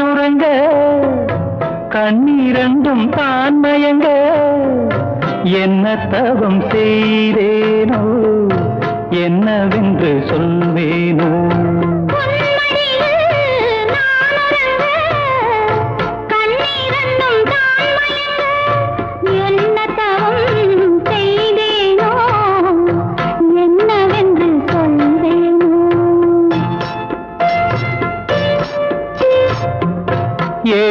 கண்ணுறங்க கண்ணீரண்டும் தான்மயங்க என்ன தவம் செய்தேனோ என்னவென்று சொல்வேனோ?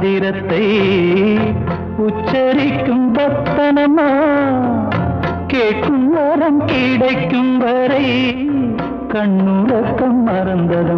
மந்திரத்தை உச்சரிக்கும் பத்தனமா? கேட்கும் வரம் கிடைக்கும் வரை கண்ணுறக்கம் மறந்ததும்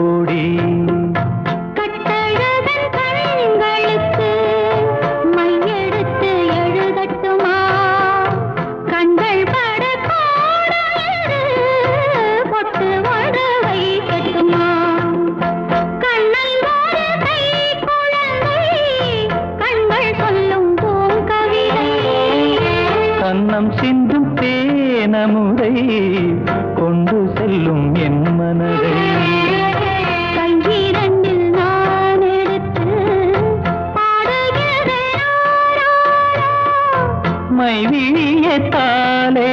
மை விழியத்தாலே